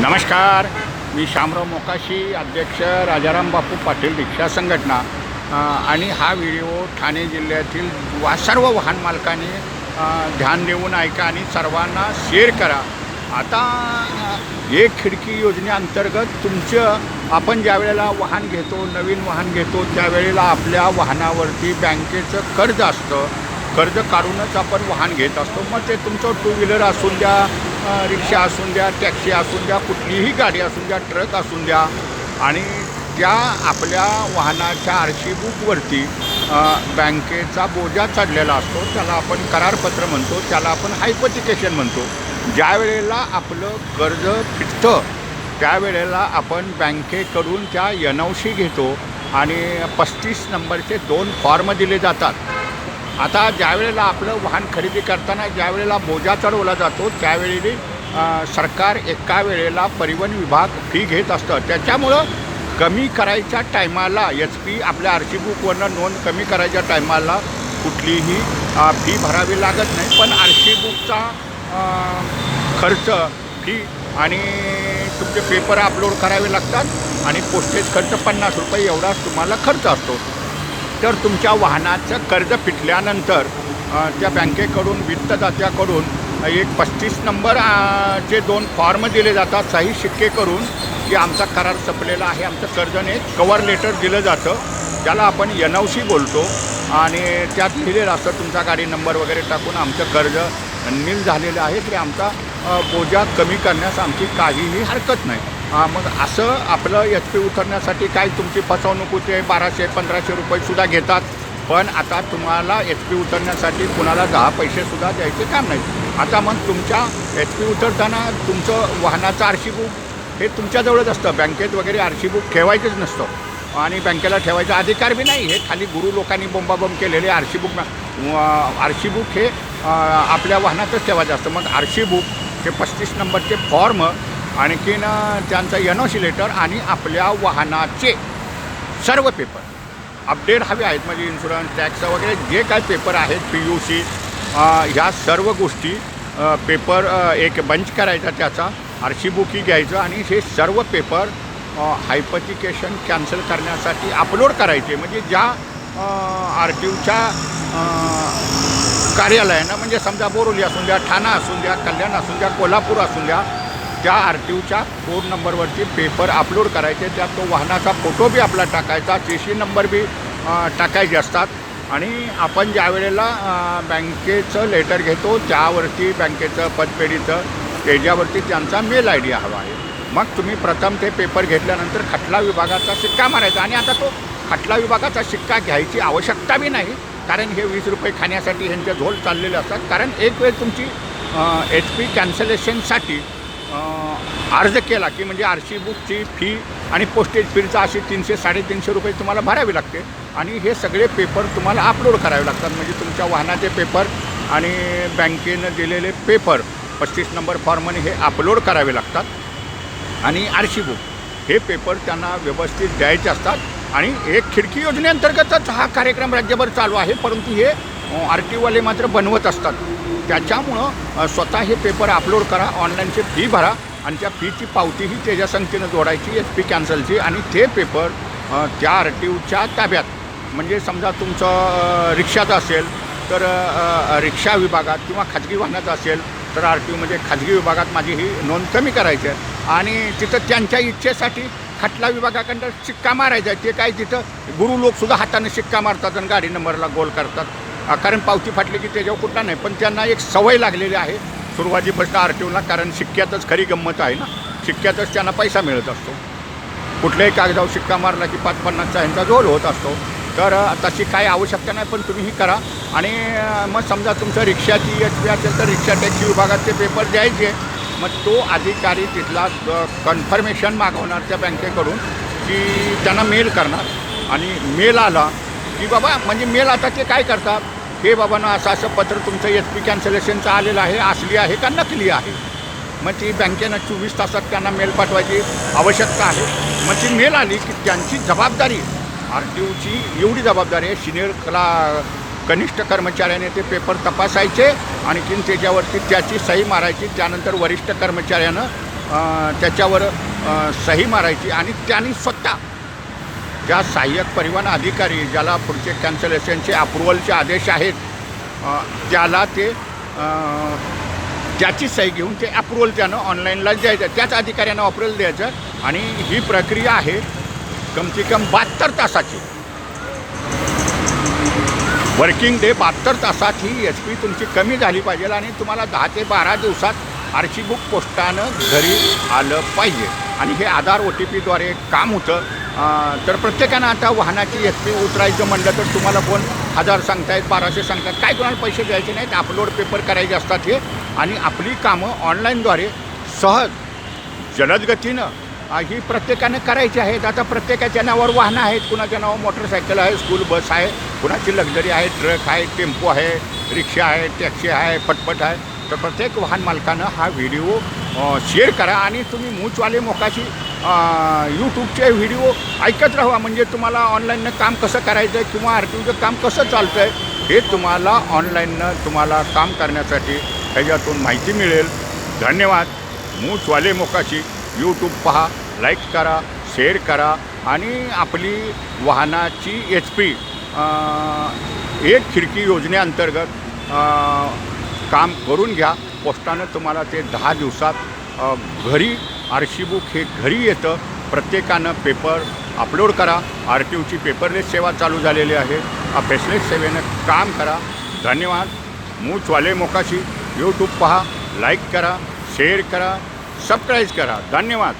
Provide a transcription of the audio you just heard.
नमस्कार. मी शामराव मोकाशी अध्यक्ष राजाराम बापू पाटील रिक्षा संघटना. आणि हा व्हिडिओ ठाणे जिल्ह्यातील वा सर्व वाहन मालकांनी ध्यान देऊन ऐका आणि सर्वांना शेअर करा. आता एक खिडकी योजनेअंतर्गत तुमचं आपण ज्या वेळेला वाहन घेतो नवीन वाहन घेतो त्यावेळेला आपल्या वाहनावरती बँकेचं कर्ज असतं. कर्ज काढूनच आपण वाहन घेत असतो. मग ते तुमचं टू व्हीलर असून द्या रिक्षा असून द्या टॅक्सी असून द्या कुठलीही गाडी असून द्या ट्रक असून द्या. आणि त्या आपल्या वाहनाच्या आरशी बुकवरती बँकेचा बोजा चढलेला असतो त्याला आपण करारपत्र म्हणतो त्याला आपण हायपटिकेशन म्हणतो. ज्या वेळेला आपलं कर्ज फिटतं त्यावेळेला आपण बँकेकडून त्या एन ओ सी घेतो आणि पस्तीस नंबरचे दोन फॉर्म दिले जातात. आता ज्यावेळेला आपलं वाहन खरेदी करताना ज्यावेळेला बोजा चढवला जातो त्यावेळी सरकार एका वेळेला परिवहन विभाग फी घेत असतं. त्याच्यामुळं कमी करायच्या टायमाला एच पी आपल्या आर सी बुकवरनं नोंद कमी करायच्या टायमाला कुठलीही फी भरावी लागत नाही. पण आर सी बुकचा खर्च फी आणि तुमचे पेपर अपलोड करावे लागतात आणि पोस्टेज खर्च पन्नास रुपये एवढाच तुम्हाला खर्च असतो. तर तुमच्या वाहनाचं कर्ज फिटल्यानंतर त्या बँकेकडून वित्तदात्याकडून एक पस्तीस नंबर चे दोन फॉर्म दिले जातात सही शिक्के करून की आमचा करार संपलेला आहे आमचं कर्जने कवर लेटर दिलं जातं. त्याला आपण एन ओ सी बोलतो आणि त्यात लिहिलेलं असतं तुमचा गाडी नंबर वगैरे टाकून आमचं कर्ज नील झालेलं आहे. की आमचा बोजा कमी करण्यास आमची काहीही हरकत नाही. हां मग असं आपलं एच पी उतरण्यासाठी काय तुमची फसवणूक होते? बाराशे पंधराशे रुपयेसुद्धा घेतात. पण आता तुम्हाला एच पी उतरण्यासाठी कुणाला दहा पैसेसुद्धा द्यायचे काम नाही. आता मग तुमच्या एच पी उतरताना तुमचं वाहनाचं आर सी बुक हे तुमच्याजवळच असतं. बँकेत वगैरे आर सी बुक ठेवायचंच नसतं. आणि बँकेला ठेवायचा अधिकार बी नाही. हे खाली गुरु लोकांनी बोंबाबोंब केलेले R C book R C book हे आपल्या वाहनातच ठेवायचं असतं. मग आरशी बुक हे पस्तीस नंबरचे फॉर्म आणखीन त्यांचं एन लेटर आणि आपल्या वाहनाचे सर्व पेपर अपडेट हवे आहेत म्हणजे इन्शुरन्स टॅक्स वगैरे जे काय पेपर आहेत पी यू सी ह्या सर्व गोष्टी पेपर एक बंच करायचा त्याचा आर सी बुकही घ्यायचं आणि हे सर्व पेपर हायपथिकेशन कॅन्सल करण्यासाठी अपलोड करायचे. म्हणजे ज्या आर टी ओच्या कार्यालयानं म्हणजे समजा बोरोली असून द्या ठाणा असून द्या कल्याण असून द्या कोल्हापूर असून द्या त्या आर टी ओच्या फोन नंबरवरती पेपर अपलोड करायचे त्यात तो वाहनाचा फोटो बी आपला टाकायचा सी सी नंबर बी टाकायचे असतात. आणि आपण ज्या वेळेला बँकेचं लेटर घेतो त्यावरती बँकेचं पतपेढीचं त्याच्यावरती त्यांचा मेल आय डी हवा आहे. मग तुम्ही प्रथम ते पेपर घेतल्यानंतर खटला विभागाचा शिक्का मारायचा. आणि आता तो खटला विभागाचा शिक्का घ्यायची आवश्यकता बी नाही कारण हे वीस रुपये खाण्यासाठी ह्यांचे झोल चाललेले असतात. कारण एक वेळ तुमची एच पी कॅन्सलेशनसाठी अर्ज केला की म्हणजे आर सी बुकची फी आणि पोस्टेज फीचा अशी तीनशे साडेतीनशे रुपये तुम्हाला भरावी लागते. आणि हे सगळे पेपर तुम्हाला अपलोड करावे लागतात. म्हणजे तुमच्या वाहनाचे पेपर आणि बँकेनं दिलेले पेपर पस्तीस नंबर फॉर्मने हे अपलोड करावे लागतात. आणि आर सी बुक हे पेपर त्यांना व्यवस्थित द्यायचे असतात. आणि एक खिडकी योजनेअंतर्गतच हा कार्यक्रम राज्यभर चालू आहे. परंतु हे आर टीवाले मात्र बनवत असतात. त्याच्यामुळं स्वतः हे पेपर अपलोड करा ऑनलाईनची फी भरा आणि त्या फीची पावतीही त्याच्या संख्येनं जोडायची एस पी कॅन्सलची आणि ते पेपर त्या आर टी ओच्या ताब्यात. म्हणजे समजा तुमचं रिक्षाचं असेल तर रिक्षा विभागात किंवा खाजगी वाहनाचं असेल तर आर टी ओमध्ये खाजगी विभागात माझी ही नोंद कमी करायची आहे. आणि तिथं त्यांच्या इच्छेसाठी खटला विभागाकडं शिक्का मारायचा आहे. ते काय तिथं गुरु लोकसुद्धा हाताने शिक्का मारतात आणि गाडी नंबरला गोल करतात. कारण पावती फाटली की त्याच्यावर कुठला नाही पण त्यांना एक सवय लागलेली आहे. सुरुवातीपासून आर टी ओला कारण शिक्क्यातच खरी गंमत आहे ना. शिक्क्यातच त्यांना पैसा मिळत असतो. कुठल्याही कागदावर शिक्का मारला की पाच पन्नासचा ह्यांचा जोल होत असतो. तर तशी काही आवश्यकता नाही पण तुम्हीही करा. आणि मग समजा तुमचं रिक्षाची एस पी असेल तर रिक्षा टॅक्सी विभागाचे पेपर द्यायचे. मग तो अधिकारी तिथला कन्फर्मेशन मागवणार त्या बँकेकडून की त्यांना मेल करणार. आणि मेल आला की बाबा म्हणजे मेल आता ते काय करतात? हे बाबांना असं असं पत्र तुमचं एच पी कॅन्सलेशनचं आलेलं आहे असली आहे का नकली आहे? मग ती बँकेनं चोवीस तासात त्यांना मेल पाठवायची आवश्यकता आहे. मग ती मेल आली की त्यांची जबाबदारी आर टी ओची एवढी जबाबदारी आहे सिनियर कला कनिष्ठ कर्मचाऱ्याने ते पेपर तपासायचे आणखीन त्याच्यावरती त्याची सही मारायची त्यानंतर वरिष्ठ कर्मचाऱ्यानं त्याच्यावर सही मारायची आणि त्यांनी स्वतः ज्या सहाय्यक परिवहन अधिकारी ज्याला पुढचे कॅन्सलेशनचे अप्रुव्हलचे आदेश आहेत त्याला ते ज्याची सही घेऊन ते अप्रुव्हल त्यानं ऑनलाईनला द्यायचं. त्याच अधिकाऱ्यांना अप्रुव्हल द्यायचं आणि ही प्रक्रिया आहे कमसे कम बहात्तर तासाची. वर्किंग डे बहात्तर तासात ही एच पी तुमची कमी झाली पाहिजे आणि तुम्हाला दहा ते बारा दिवसात आरची बुक पोस्टानं घरी आलं पाहिजे. आणि हे आधार ओ टी पीद्वारे काम होतं. तर प्रत्येकानं आता वाहनाची एस पी उतरायचं म्हणलं तर तुम्हाला कोण हजार सांगतायत बाराशे सांगतायत काय कोणाला पैसे द्यायचे नाहीत अपलोड पेपर करायचे असतात हे. आणि आपली कामं ऑनलाईनद्वारे सहज जलदगतीनं ही प्रत्येकानं करायची आहेत. आता प्रत्येकाच्या नावावर वाहनं आहेत. कुणाच्या नावावर मोटरसायकल आहे स्कूल बस आहे कुणाची लक्झरी आहे ट्रक आहे टेम्पो आहे रिक्षा आहे टॅक्सी आहे पटपट आहे. तर प्रत्येक वाहन मालकानं हा व्हिडिओ शेअर करा. आणि तुम्ही मूचवाले मोकाशी यूट्यूबचे व्हिडिओ ऐकत राहा. म्हणजे तुम्हाला ऑनलाईननं काम कसं करायचं आहे किंवा आर टी ओचं काम कसं चालतं आहे हे तुम्हाला ऑनलाईननं तुम्हाला काम करण्यासाठी ह्याच्यातून माहिती मिळेल. धन्यवाद. मूचवाले मोकाची यूट्यूब पहा लाईक करा शेअर करा आणि आपली वाहनाची एच पी एक खिडकी योजनेअंतर्गत काम करून घ्या. पोस्टानं तुम्हाला ते दहा दिवसात घरी आर सी बुक हे घरी येतं. प्रत्येकानं पेपर अपलोड करा. आर टी ओची पेपरलेस सेवा चालू झालेली आहे. फेसलेस सेवेनं काम करा. धन्यवाद. मूचवाले मोकाशी. यूट्यूब पहा. लाईक करा. शेअर करा. सबस्क्राईब करा. धन्यवाद.